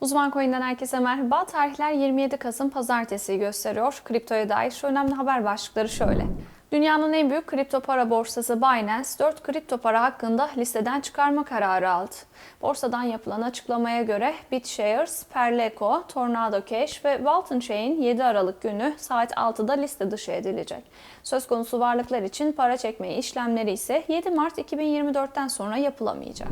Uzman Coin'den herkese merhaba. Tarihler 27 Kasım Pazartesi'yi gösteriyor. Kriptoya dair şu önemli haber başlıkları şöyle. Dünyanın en büyük kripto para borsası Binance 4 kripto para hakkında listeden çıkarma kararı aldı. Borsadan yapılan açıklamaya göre BitShares, Perleco, Tornado Cash ve Walton Chain 7 Aralık günü saat 6'da liste dışı edilecek. Söz konusu varlıklar için para çekme işlemleri ise 7 Mart 2024'ten sonra yapılamayacak.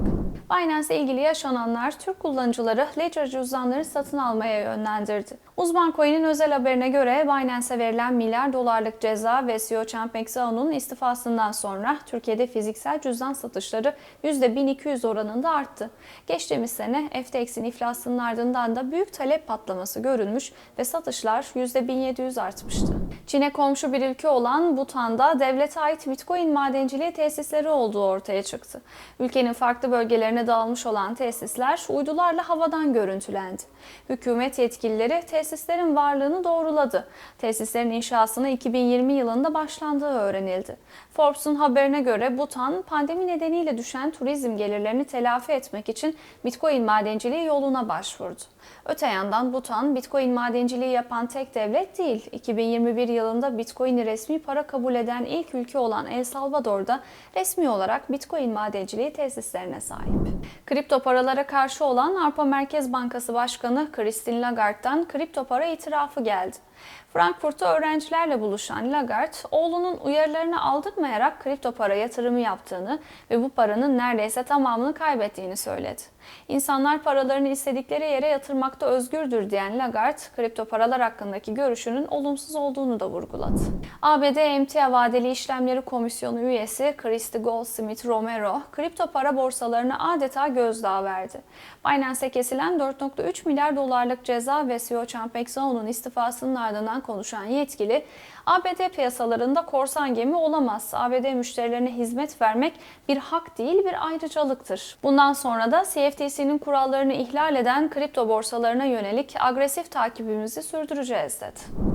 Binance ile ilgili yaşananlar Türk kullanıcıları Ledger cüzdanları satın almaya yönlendirdi. Uzman Coin'in özel haberine göre Binance'e verilen milyar dolarlık ceza ve CEO Changpeng Zhao'nun istifasından sonra Türkiye'de fiziksel cüzdan satışları %1200 oranında arttı. Geçtiğimiz sene FTX'in iflasının ardından da büyük talep patlaması görülmüş ve satışlar %1700 artmıştı. Çin'e komşu bir ülke olan Bhutan'da devlete ait Bitcoin madenciliği tesisleri olduğu ortaya çıktı. Ülkenin farklı bölgelerine dağılmış olan tesisler uydularla havadan görüntülendi. Hükümet yetkilileri tesislerin varlığını doğruladı. Tesislerin inşasına 2020 yılında başlandığı öğrenildi. Forbes'un haberine göre Bhutan pandemi nedeniyle düşen turizm gelirlerini telafi etmek için Bitcoin madenciliği yoluna başvurdu. Öte yandan Bhutan Bitcoin madenciliği yapan tek devlet değil. 2021 yılında Bitcoin'i resmi para kabul eden ilk ülke olan El Salvador'da resmi olarak Bitcoin madenciliği tesislerine sahip. Kripto paralara karşı olan Avrupa Merkez Bankası Başkanı Christine Lagarde'dan kripto para itirafı geldi. Frankfurt'ta öğrencilerle buluşan Lagarde, oğlunun uyarılarını aldırmayarak kripto para yatırımı yaptığını ve bu paranın neredeyse tamamını kaybettiğini söyledi. İnsanlar paralarını istedikleri yere yatırmakta özgürdür diyen Lagarde, kripto paralar hakkındaki görüşünün olumsuz olduğunu da vurguladı. ABD Emtia Vadeli İşlemleri Komisyonu üyesi Christy Goldsmith Romero, kripto para borsalarına adeta gözdağı verdi. Binance'e kesilen 4.3 milyar dolarlık ceza ve CEO Changpeng Zhao'nun istifasının ardından konuşan yetkili, ABD piyasalarında korsan gemi olamaz. ABD müşterilerine hizmet vermek bir hak değil bir ayrıcalıktır. Bundan sonra da CFTC'nin kurallarını ihlal eden kripto borsalarına yönelik agresif takibimizi sürdüreceğiz dedi.